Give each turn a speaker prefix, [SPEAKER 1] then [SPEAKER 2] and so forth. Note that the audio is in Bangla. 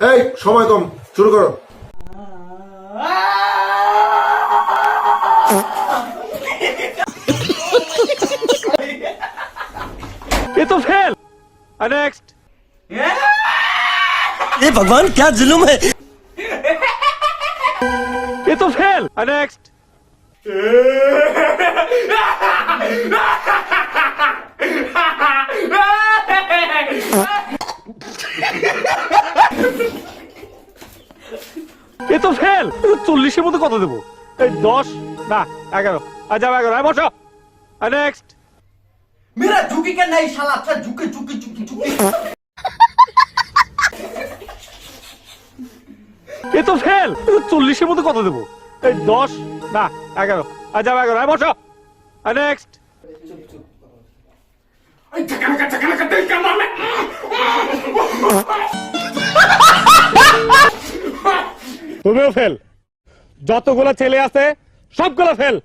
[SPEAKER 1] এই সময় কম শুরু করো
[SPEAKER 2] ये तो फेल नेक्स्ट
[SPEAKER 3] ये भगवान क्या जुलुम है
[SPEAKER 2] ये तो फेल नेक्स्ट এ তো ফেল। চল্লিশের মধ্যে কত দেবো? এই দশ না এগারো। আর যাব এগারো আর বসো। নেক্সট
[SPEAKER 4] মেরা ঝুঁকি কেন নাই শালা? ঝুঁকে ঝুঁকে
[SPEAKER 2] এ তো ফেল। চল্লিশের মধ্যে কত দেবো? এই দশ না এগারো। আর যাব এগারো বসো। আর নেক্সট তুমিও ফেল। যতগুলো ছেলে আছে সবগুলো ফেল।